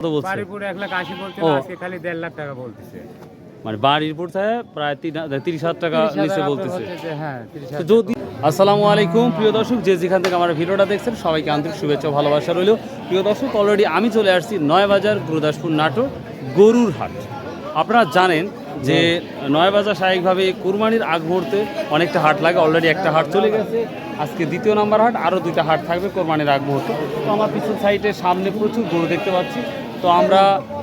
কত বলছে। বাড়িপুর এক লাখ আশি বলছে ও। আজকে খালি দেড় লাখ টাকা বলতেছে। মানে বাড়ির উপর থেকে প্রায় তিন তিরিশ হাজার টাকা তিরিশ হাজার নিচে আপনার বলতেছে। হচ্ছে যে, হ্যাঁ তিরিশ তো যদি আসসালামু আলাইকুম প্রিয় দর্শক যে যেখান থেকে আমার ভিডিওটা দেখছেন সবাইকে আন্তরিক শুভেচ্ছা ও ভালোবাসা রইল। প্রিয় দর্শক অলরেডি আমি চলে আসছি নয়বাজার গুরুদাসপুর নাটক গরুর হাট। আপনারা জানেন যে নয়বাজার স্বাভাবিকভাবে কুরবানির আগ মুহূর্তে অনেকটা হাট লাগে অলরেডি একটা হাট চলে গেছে। আজকে দ্বিতীয় নাম্বার হাট আরও দুইটা হাট থাকবে কোরবানির আগ মুহূর্তে। তো আমার পিছন সাইডে সামনে প্রচুর গরু দেখতে পাচ্ছি। তো আমরা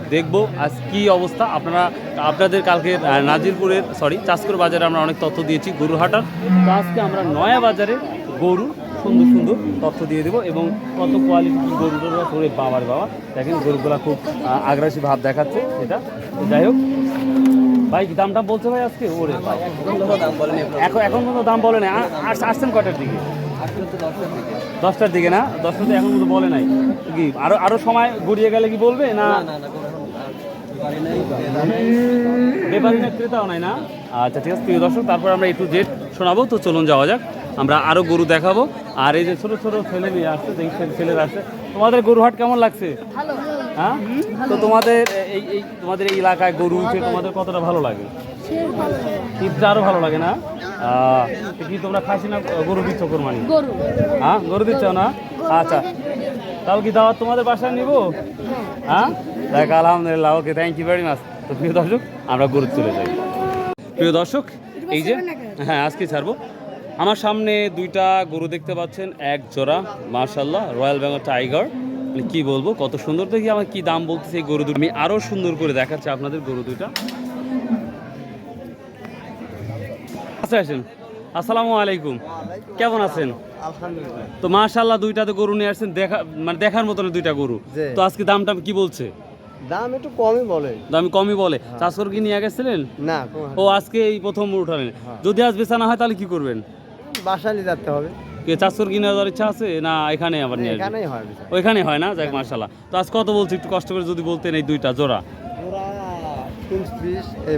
দেখব আজ কি অবস্থা। আপনারা, আপনাদের কালকে নাজিরপুরের সরি চাষকর বাজারে আমরা অনেক তথ্য দিয়েছি গরু হাটার তো আজকে আমরা নয়া বাজারে গরু, সুন্দর সুন্দর তথ্য দিয়ে দেবো এবং কত কোয়ালিটি গরু টরু আছে বাবার বাবা। দেখেন, গরুগুলা খুব আগ্রাসী ভাব দেখাচ্ছে এটা। যাই হোক, ভাই দামটা বলছে ভাই আজকে? ওরে ভাই এখন এখন পর্যন্ত দাম বলে আস- আসছেন কটার দিকে? দশটার দিকে না? দশটার দিকে এখন কিন্তু বলে নাই। কি আরও আরও সময় গড়িয়ে গেলে কি বলবে না? ব্যাপারী না ক্রেতাও নাই। না? আচ্ছা ঠিক আছে প্রিয় দর্শক তারপর আমরা একটু জেট শোনাবো তো চলুন যাওয়া যাক। আমরা আরও গরু দেখাবো। আর এই যে ছোট ছোট ছেলে মেয়ে আসছে দেখি ছেলে- ছেলেরা আসছে। তোমাদের গরু হাট কেমন লাগছে? হ্যাঁ? তো তোমাদের এই এই তোমাদের এই এলাকায় গরু উঠে তোমাদের কতটা ভালো লাগে? ঈদটা আরও ভালো লাগে না? কি তোমরা খাসি না গরু দিচ্ছ কোরবানি? গরু। হ্যাঁ গরু দিচ্ছ না? আচ্ছা। তাও কি দাওয়াত তোমাদের বাসায় নিব? হ্যাঁ। দেখ আলহামদুলিল্লাহ okay thank you very much তো প্রিয় দর্শক আমরা গরু চলে যাই। প্রিয় দর্শক এই যে হ্যাঁ আজকে ছাড়বো। আমার সামনে দুইটা গরু দেখতে পাচ্ছেন এক জোড়া মার্শাল্লাহ রয়্যাল বেঙ্গল টাইগার মানে কি বলব কত সুন্দর দেখি আমার কি দাম বলতেছে এই গরু দুটো। আমি আরও সুন্দর করে দেখাচ্ছি আপনাদের গরু দুইটা। আচ্ছা আসেন। আসসালামু আলাইকুম। কেমন আছেন? তো মাশাল্লাহ দুইটাতে গরু নিয়ে আসছেন দেখা মানে দেখার মতন দুইটা গরু। তো আজকে দামটা কি বলছে? দাম একটু কমই বলে। দাম কমই বলে। চাষ করে কি নিয়ে গেছিলেন? না ও আজকে এই প্রথম উঠালেন। যদি আজ বেচা না হয় তাহলে কি করবেন? যেতে হবে। কে চাষ করে কিনে যাওয়ার ইচ্ছা আছে? না এখানে আবার নিয়ে হয় ওইখানে হয় না? যাক মাশাল্লাহ তো আজ কত বলছি? একটু কষ্ট করে যদি বলতেন এই দুইটা জোড়া।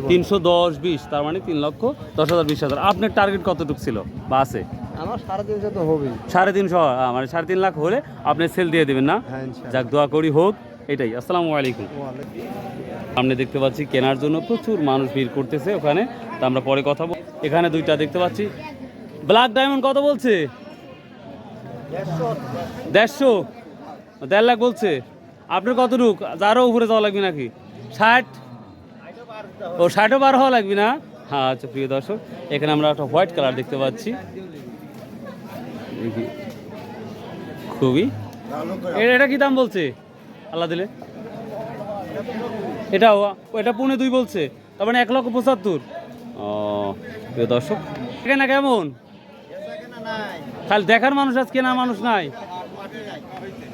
তিনশো দশ বিশ তার মানে তিন লক্ষ দশ হাজার বিশ হাজার। আপনার টার্গেট কতটুকু ছিল? বা আছে? আমার সাড়ে তিনশো তো হবেই। সাড়ে তিনশো মানে সাড়ে তিন লাখ হলে আপনি সেল দিয়ে দেবেন না? হ্যাঁ যাক দোয়া করি হোক এটাই। আসসালামু আলাইকুম। সামনে দেখতে পাচ্ছি কেনার জন্য প্রচুর মানুষ ভিড় করতেছে ওখানে। তা আমরা পরে কথা বল এখানে দুইটা দেখতে পাচ্ছি। ব্ল্যাক ডায়মন্ড কত বলছে? দেড়শো। দেড় লাখ বলছে। আপনার কতটুক? আরও উপরে যাওয়া লাগবে নাকি? ষাট? ও ষাটও বার হওয়া লাগবে না? হ্যাঁ আচ্ছা প্রিয় দর্শক, এখানে আমরা একটা হোয়াইট কালার দেখতে পাচ্ছি। খুবই। এটা কি দাম বলছে? আল্লাহ দিলে। এটাও এটা পুনে দুই বলছে। তার মানে এক লক্ষ পঁচাত্তর। ও, প্রিয় দর্শক, কেনা কেমন? খালি দেখার মানুষ আজকে না, মানুষ নাই।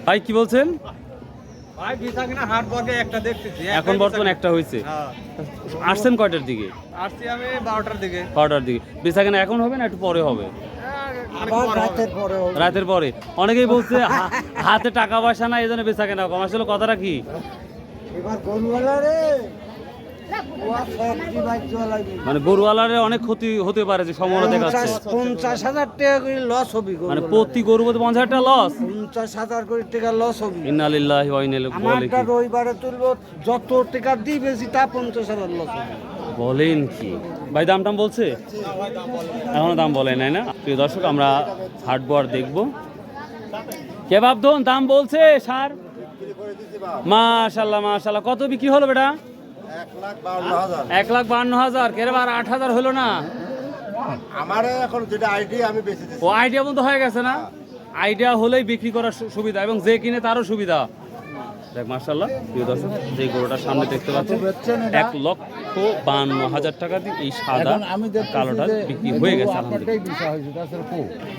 ভাই, কি বলছেন? এখন বর্তমানে একটা হয়েছে। হ্যাঁ। আসছেন কয়টার দিকে? আসছি আমি বারোটার দিকে। বারোটার দিকে। বেচা এখন হবে না একটু পরে হবে? রাতের পরে রাতের পরে। অনেকেই বলছে হাতে টাকা পয়সা না এই জন্য বেচা কেনা কম আসলে কথাটা কি? এবার মানে গরুওয়ালারে অনেক ক্ষতি হতে পারে যে সম্ভাবনা দেখাচ্ছে। পঞ্চাশ- হাজার টাকা করে লস হবে মানে প্রতি গরু প্রতি পঞ্চাশ হাজার টাকা লস পঞ্চাশ হাজার করে টাকা লস হবে। ইন্নালিল্লাহি ওয়া ইন্না ইলাইহি আমারটা রবিবারে তুলবো যত টাকা দিই বেশি তা পঞ্চাশ হাজার লস হবে। বলেন কি? ভাই দাম টাম বলছে? এখনও দাম বলে নাই না? প্রিয় দর্শক আমরা হাটবোয়ার দেখব। কেবাব দোন দাম বলছে সার? মাশাল্লাহ মাশাল্লাহ কত বিক্রি হলো বেটা? এক লাখ বান্ন হাজার। কেরবার আট হাজার হলো না? আমারে এখন যেটা আইডি আমি বেশি ও আইডিয়া মতো হয়ে গেছে না? আইডিয়া হলেই বিক্রি করার সুবিধা এবং যে কিনে তারও সুবিধা। দেখ মার্শাল্লাহ প্রিয় দর্শক যে গরুটার সামনে দেখতে পাচ্ছেন এক লক্ষ বান্ন হাজার টাকা দিয়ে এই সাদা কালোটা বিক্রি হয়ে গেছে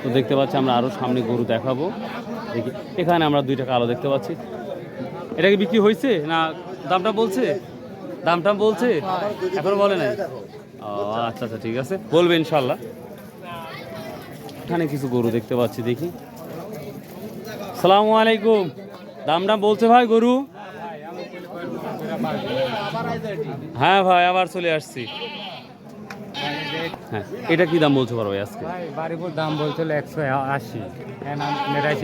তো দেখতে পাচ্ছি আমরা আরও সামনে গরু দেখাবো। দেখি এখানে আমরা দুইটা কালো দেখতে পাচ্ছি। এটা কি বিক্রি হয়েছে না দামটা বলছে? দামটা বলছে? এখন বলে নাই? ও আচ্ছা আচ্ছা ঠিক আছে। বলবে ইনশাল্লাহ এখানে কিছু গরু দেখতে পাচ্ছি, দেখি। সালামু আলাইকুম দাম টাম বলছে ভাই গরু? হ্যাঁ ভাই, আবার চলে আসছি। হ্যাঁ এটা কি দাম বলছো বড় ভাই আজকে? বাড়িপুর দাম বলছিল একশো আশি।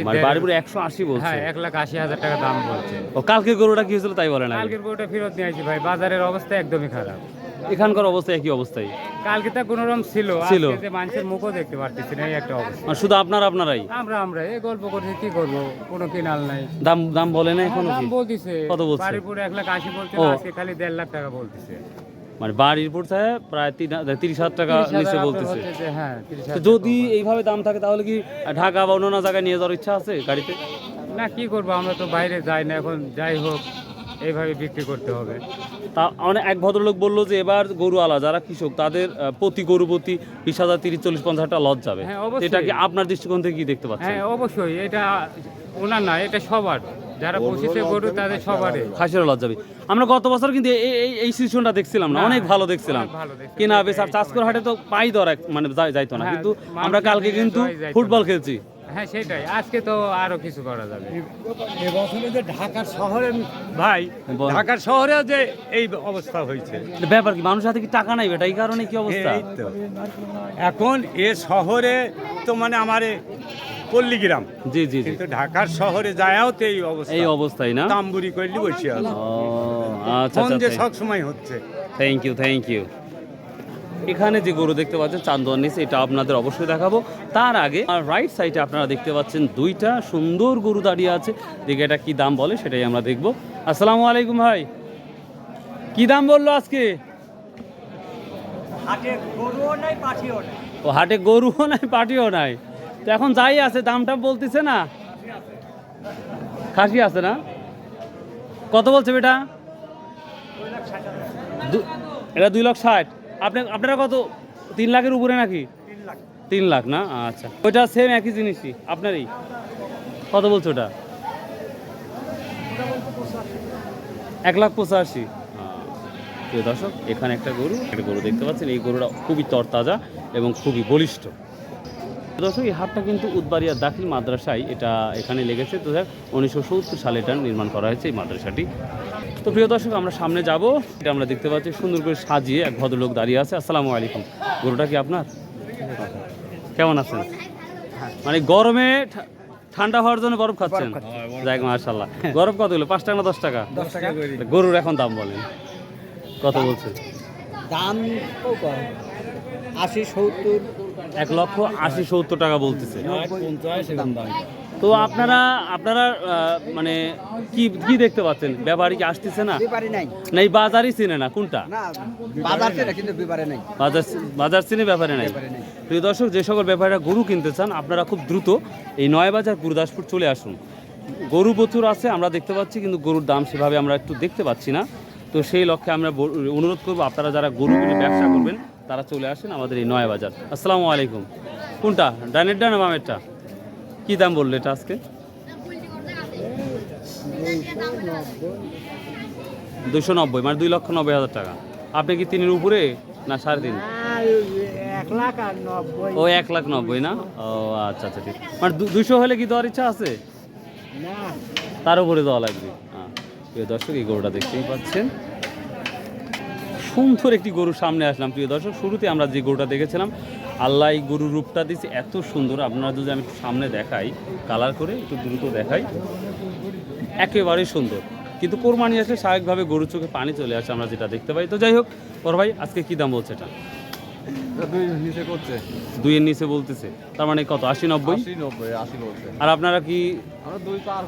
মানে বাড়িপুর একশো আশি বলছে। হ্যাঁ এক লাখ আশি হাজার টাকা দাম বলছে। ও কালকে গরুটা কি হয়েছিল তাই বলে না? কালকের বউটা ফেরত নিয়ে আসি ভাই বাজারের অবস্থা একদমই খারাপ। এখানকার অবস্থা একই অবস্থায়। কালকে তা কোনো রকম ছিল। ছিল। মানুষের মুখও দেখতে পারতেছি না এই একটা অবস্থা। শুধু আপনার আপনারাই? আমরা আমরা এই গল্প করছি কি করব? কোনো কিনাল নাই। দাম দাম বলে না এখনও দাম বলতিছে কত বলছে? বাড়িপুর এক লাখ আশি বলছে। আজকে খালি দেড় লাখ টাকা বলতেছে। মানে বাড়ির পড়ছে প্রায় তিন তিরিশ হাজার টাকা নিচে বলতেছে। হ্যাঁ যদি এইভাবে দাম থাকে তাহলে কি ঢাকা বা অন্য জায়গায় নিয়ে যাওয়ার ইচ্ছা আছে গাড়িতে? না কি করব আমরা তো বাইরে যাই না এখন যাই হোক এইভাবে বিক্রি করতে হবে। তা অনেক এক ভদ্রলোক বলল যে এবার গরু আলা যারা কৃষক তাদের প্রতি গরু প্রতি বিশ হাজার তিরিশ চল্লিশ পঞ্চাশ টাকা লস যাবে। হ্যাঁ, এটা কি আপনার দৃষ্টিকোণ থেকে কি দেখতে পাচ্ছেন? হ্যাঁ অবশ্যই এটা ওনার না এটা সবার। যারা পুষিছে গরু তাদের সবারই। খাসিরও লস যাবে আমরা গত বছর কিন্তু এই এই- সিচুয়েশনটা দেখছিলাম না না, অনেক ভালো দেখছিলাম। কিনা বেচার চাষকর হাটে তো পাই দর মানে যাইতো না। হ্যাঁ, কিন্তু আমরা কালকে কিন্তু ফুটবল খেলছি। হ্যাঁ সেটাই। আজকে তো আরও কিছু করা যাবে। এবছরে যে ঢাকার শহরে ভাই ঢাকার শহরেও যে এই অবস্থা হয়েছে। ব্যাপার কি মানুষের হাতে কি টাকা নাই বেটা? এই কারণে কি অবস্থা? এখন এ শহরে তো মানে আমার পল্লীগ্রাম জি জি জি। কিন্তু ঢাকার শহরে যায়াও তো এই অবস্থা। এই অবস্থায় না? তাম্বুরি করলি বসে আছে। ও আচ্ছা ফোন যে আচ্ছা সব সময় হচ্ছে। থ্যাংক ইউ থ্যাংক ইউ এখানে যে গরু দেখতে পাচ্ছেন চান্দোয়ার নিচে এটা আপনাদের অবশ্যই দেখাবো। তার আগে আর রাইট সাইডে আপনারা দেখতে পাচ্ছেন দুইটা সুন্দর গরু দাঁড়িয়ে আছে। দেখে এটা কি দাম বলে সেটাই আমরা দেখব। আসসালামু আলাইকুম ভাই। কি দাম বলল আজকে? হাটে গরুও নাই পাঠিও নাই। ও হাটে গরুও নাই পাটিও নাই? তো এখন যাই আছে, দামটা বলতেছে না। খাসি আছে না? কত বলছে বেটা? এটা দুই লাখ ষাট। আপনি, আপনারা কত, তিন লাখের উপরে নাকি? তিন লাখ না? আচ্ছা। ওইটা সেম একই জিনিসই, আপনারই। কত বলছো ওটা? এক লাখ পঁচাশি। দর্শক, এখানে একটা গরু একটা গরু দেখতে পাচ্ছেন। এই গরুটা খুবই তরতাজা এবং খুবই বলিষ্ঠ। দর্শক এই হাটটা কিন্তু উদবাড়িয়া দাখিল মাদ্রাসায় এটা এখানে লেগেছে। দু হাজার উনিশশো সত্তর সালে এটা নির্মাণ করা হয়েছে এই মাদ্রাসাটি। তো প্রিয় দর্শক আমরা সামনে যাব। এটা আমরা দেখতে পাচ্ছি সুন্দর করে সাজিয়ে এক ভদ্রলোক দাঁড়িয়ে আছে। আসসালামু আলাইকুম। গরুটা কি আপনার? কেমন আছেন? মানে গরমে ঠান্ডা হওয়ার জন্য বরফ খাচ্ছেন? যাক মাশাল্লাহ গরম কত হলো? পাঁচ টাকা না দশ টাকা? দশ টাকা গরুর এখন দাম বলেন। কত বলছে দাম আশি সত্তর এক লক্ষ আশি সত্তর টাকা বলতেছে। তো আপনারা আপনারা মানে কি কি দেখতে পাচ্ছেন? ব্যাপারী কি আসতেছে না? নাই। না এই বাজারই চিনে না কোনটা? বাজার বাজার চিনে ব্যাপারে নাই। প্রিয় দর্শক যে সকল ব্যাপারীরা গরু কিনতে চান আপনারা খুব দ্রুত এই নয় বাজার গুরুদাসপুর চলে আসুন। গরু প্রচুর আছে আমরা দেখতে পাচ্ছি কিন্তু গরুর দাম সেভাবে আমরা একটু দেখতে পাচ্ছি না। তো সেই লক্ষ্যে আমরা অনুরোধ করব আপনারা যারা গরু কিনে ব্যবসা করবেন তারা চলে আসেন আমাদের এই নয় বাজার। আসসালামু আলাইকুম। কোনটা? ডানেরটা না বামেরটা? কী দাম বলল এটা আজকে? দুশো নব্বই মানে দুই লক্ষ নব্বই হাজার টাকা। আপনি কি তিনের উপরে না সাড়ে তিন? ও এক লাখ নব্বই না? ও আচ্ছা আচ্ছা ঠিক। মানে দুশো হলে কি দেওয়ার ইচ্ছা আছে? তার উপরে দেওয়া লাগবে। হ্যাঁ প্রিয় দর্শক এই গরুটা দেখতেই পাচ্ছেন। সুন্দর একটি গরু সামনে আসলাম। প্রিয় দর্শক শুরুতে আমরা যে গরুটা দেখেছিলাম আল্লাহ গরুর রূপটা দিয়েছে। এত সুন্দর আপনারা যদি আমি সামনে দেখাই কালার করে একটু দ্রুত দেখাই একেবারেই সুন্দর। কিন্তু কোরবানি আসলে স্বাভাবিকভাবে গরুর চোখে পানি চলে আসে আমরা যেটা দেখতে পাই। তো যাই হোক ওর ভাই আজকে কী দাম বলছে এটা? দুইয়ের নিচে বলতেছে। তার মানে কত আশি নব্বই? আর আপনারা কি পার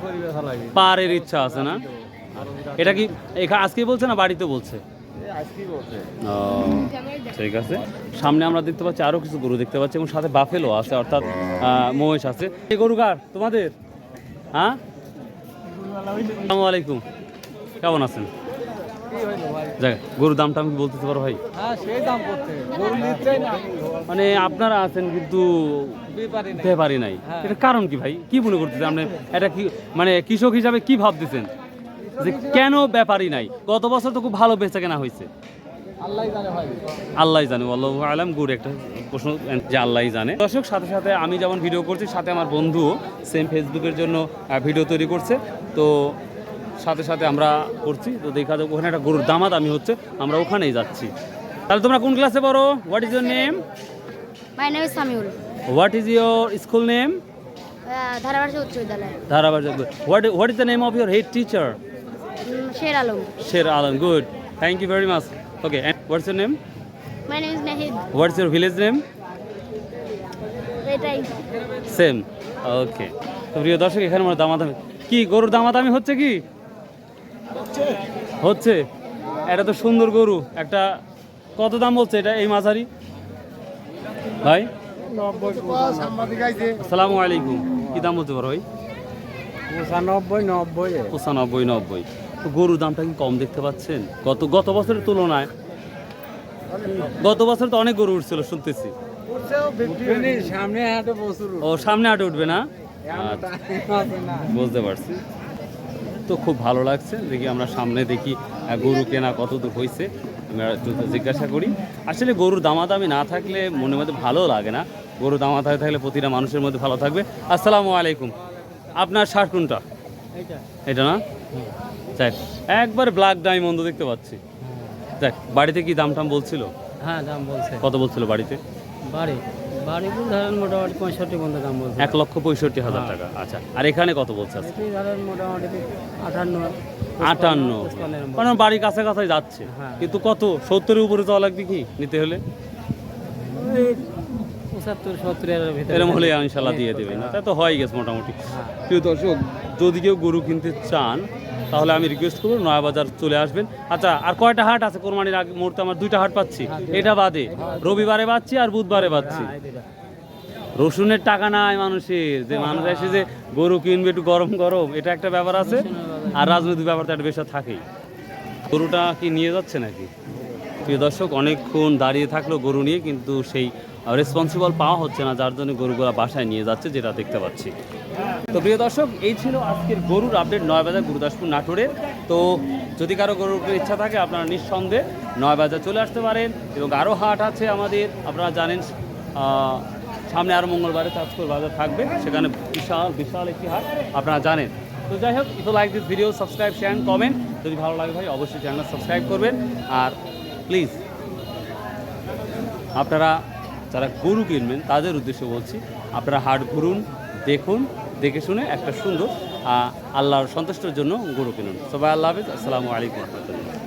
পারের ইচ্ছা আছে না? এটা কি আজকে বলছে না বাড়িতে বলছে? ঠিক আছে। সামনে আমরা দেখতে পাচ্ছি আরও কিছু গরু দেখতে পাচ্ছি এবং সাথে বাফেলো আছে অর্থাৎ মহিষ আছে। এই গরু কার? তোমাদের? হ্যাঁ? আসসালামু আলাইকুম। কেমন আছেন? যাক গরুর দামটা আমি কি বলতে। পারো ভাই হ্যাঁ মানে আপনারা আছেন কিন্তু ব্যাপারই নাই। এটা কারণ কি ভাই? কি মনে করতেছেন আপনি? এটা কি মানে কৃষক হিসাবে কি ভাবতেছেন? যে কেন ব্যাপারই নাই? গত বছর তো খুব ভালো বেচা কেনা হয়েছে। আল্লাহ জানে আল্লাহ জানে আল্লাহ আলাম গুড একটা প্রশ্ন যে আল্লাহ জানে। দর্শক সাথে সাথে আমি যেমন ভিডিও করছি সাথে আমার বন্ধুও সেম ফেসবুকের জন্য ভিডিও তৈরি করছে। তো সাথে সাথে আমরা করছি তো দেখা যাক ওখানে একটা গরুর দামাত আমি হচ্ছে আমরা ওখানেই যাচ্ছি। তাহলে তোমরা কোন ক্লাসে পড়ো? What is your name my name is Samiul what is your school name ধারাবাহিক উচ্চ বিদ্যালয়। ধারাবাজ what what is the name of your head teacher um, Sher Alam Sher Alam good thank you very much okay what's your name my name is Nahid what's your village name এটাই same okay তো প্রিয় দর্শক এখানে আমার দামাদামি কি গরুর দামাদামি হচ্ছে কি? হচ্ছে। এটা তো সুন্দর গরু। একটা কত দাম বলছে এটা এই মাঝারি? ভাই? আসসালামু আলাইকুম। কি দাম বলতে পারো ভাই? পঁচানব্বই নব্বই। পঁচানব্বই নব্বই। গরুর দামটা কি কম দেখতে পাচ্ছেন? গত গত বছরের তুলনায়। গত বছর তো অনেক গরু উঠছিল শুনতেছি। হাটে ও সামনে আটে উঠবে না? আচ্ছা, বুঝতে পারছি। তো খুব ভালো লাগছে দেখি আমরা সামনে দেখি গরু কেনা কত দূর হয়েছে আমরা জিজ্ঞাসা করি। আসলে গরুর দামাদামি না থাকলে মনের মধ্যে ভালো লাগে না। গরু দামাদামি থাকলে প্রতিটা মানুষের মধ্যে ভালো থাকবে। আসসালামু আলাইকুম। আপনার শার্ট কোনটা? এটা না? যাক একবার ব্ল্যাক ডায়মন্ড দেখতে পাচ্ছি। যাক বাড়িতে কি দাম টাম বলছিল? হ্যাঁ দাম বলছে। কত বলছিল বাড়িতে? বাড়ি বাড়ি ধরেন মোটামুটি পঁয়ষট্টি পর্যন্ত দাম বলছে। এক লক্ষ পঁয়ষট্টি হাজার টাকা আচ্ছা। আর এখানে কত বলছে ধরেন মোটামুটি আটান্ন। কারণ বাড়ির কাছে কাছে যাচ্ছে। হ্যাঁ। কিন্তু কত? সত্তরের উপরে যাওয়া লাগবে কি নিতে হলে? পঁচাত্তর সত্তরের ভিতরে এরকম হলে ইনশাল্লাহ দিয়ে দেবে না তা তো হয়ে গেছে মোটামুটি। হ্যাঁ। প্রিয় দর্শক যদি কেউ গরু কিনতে চান তাহলে আমি রিকোয়েস্ট করব নয়াবাজার চলে আসবেন। আচ্ছা আর কয়টা হাট আছে কোরবানির আগে মুহূর্তে? আমার দুইটা হাট পাচ্ছি। এটা বাদে রবিবারে পাচ্ছি আর বুধবারে পাচ্ছি। হ্যাঁ, দুইটা। রসুনের টাকা নাই মানুষের। যে মানুষ এসে যে গরু কিনবে একটু গরম গরম এটা একটা ব্যাপার আছে। আর রাজনৈতিক ব্যাপারটা একটা বেশি থাকেই। গরুটা কি নিয়ে যাচ্ছে নাকি? প্রিয় দর্শক অনেকক্ষণ দাঁড়িয়ে থাকল গরু নিয়ে কিন্তু সেই রেসপন্সিবল পাওয়া হচ্ছে না, যার জন্য গরুগুলো বাসায় নিয়ে যাচ্ছে, যেটা দেখতে পাচ্ছি। তো প্রিয় দর্শক, এই ছিল আজকের গরুর আপডেট নয়বাজার গুরুদাসপুর নাটোরের। তো যদি কারও গরুর ইচ্ছা থাকে, আপনারা নিঃসন্দেহে নয়বাজার চলে আসতে পারেন, এবং আরও হাট আছে আমাদের। আপনারা জানেন সামনে আরও মঙ্গলবারে চাঁদপুর বাজার থাকবে, সেখানে বিশাল বিশাল একটি হাট, আপনারা জানেন। তো যাই হোক if like this video subscribe share comment যদি ভালো লাগে ভাই, অবশ্যই চ্যানেল সাবস্ক্রাইব করবেন। আর প্লিজ আপনারা যারা গরু কিনবেন, তাদের উদ্দেশ্যে বলছি, আপনারা হাট ঘুরুন, দেখুন, দেখে শুনে একটা সুন্দর আল্লাহর সন্তুষ্টের জন্য গরু কিনুন। সবাই আল্লাহ হাফিজ, আসসালামু আলাইকুম রহমতুল্লাহ।